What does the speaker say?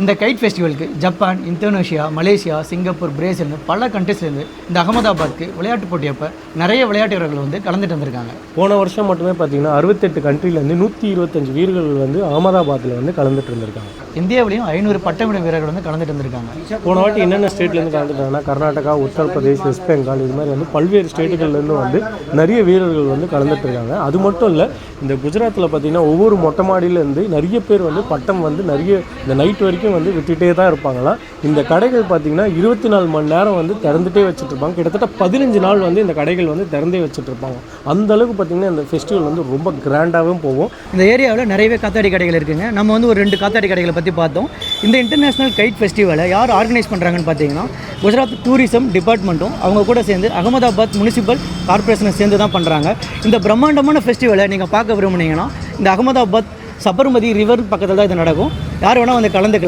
இந்த கைட் ஃபெஸ்டிவலுக்கு Japan Indonesia Malaysia Singapore பிரேசில்னு பல கண்ட்ரிஸ்லேருந்து இந்த அகமதாபாத்துக்கு விளையாட்டு போட்டியப்போ நிறைய விளையாட்டு வீரர்கள் வந்து கலந்துட்டு வந்திருக்காங்க. போன வருஷம் மட்டுமே பார்த்தீங்கன்னா அறுபத்தெட்டு கண்ட்ரிலேருந்து நூற்றி இருபத்தஞ்சு வீரர்கள் வந்து அகமதாபாத்தில் வந்து கலந்துட்டு இருந்திருக்காங்க. இந்தியாவிலையும் ஐநூறு பட்டமிட வீரர்கள் வந்து கலந்துட்டு வந்திருக்காங்க. போன வாட்டி என்னென்ன ஸ்டேட்லேருந்து கலந்துட்டாங்கன்னா கர்நாடகா உத்தரப்பிரதேஷ் வெஸ்ட் பெங்கால் இது மாதிரி வந்து பல்வேறு ஸ்டேட்டுகள்லேருந்து வந்து நிறைய வீரர்கள் வந்து கலந்துட்டு இருக்காங்க. அது மட்டும் இல்லை இந்த குஜராத்தில் பார்த்தீங்கன்னா ஒவ்வொரு மொட்டை மாடியிலேருந்து நிறைய பேர் வந்து பட்டம் வந்து நிறைய இந்த நைட் வரைக்கும் வந்து விட்டுட்டே தான் இருப்பாங்களாம் இந்த கடைகள் பார்த்தீங்கன்னா இருபத்தி நாலு மணி நேரம் வந்து திறந்துட்டே வச்சுட்டு இருப்பாங்க. கிட்டத்தட்ட பதினஞ்சு நாள் வந்து இந்த கடைகள் வந்து திறந்தே வச்சுட்டு இருப்பாங்க. அந்த அளவுக்கு பார்த்தீங்கன்னா இந்த ஃபெஸ்டிவல் வந்து ரொம்ப கிராண்டாகவும் போகும். இந்த ஏரியாவில் நிறையவே காத்தாடி கடைகள் இருக்குங்க. நம்ம வந்து ஒரு ரெண்டு காத்தாடி கடைகளை பற்றி பார்த்தோம். இந்த இன்டர்நேஷ்னல் கைட் ஃபெஸ்டிவலை யார் ஆர்கனைஸ் பண்ணுறாங்கன்னு பார்த்தீங்கன்னா குஜராத் டூரிசம் டிபார்ட்மெண்ட்டும் அவங்க கூட சேர்ந்து அகமதாபாத் முனிசிபல் கார்ப்பரேஷனை சேர்ந்து தான் பண்ணுறாங்க இந்த பிரம்மாண்டமான ஃபெஸ்டிவலை நீங்கள் பார்க்க விரும்புனீங்கன்னா இந்த அகமதாபாத் சபர்மதி ரிவர் பக்கத்தில் தான் இது நடக்கும். யார் வேணால் வந்து கலந்துக்கலாம்.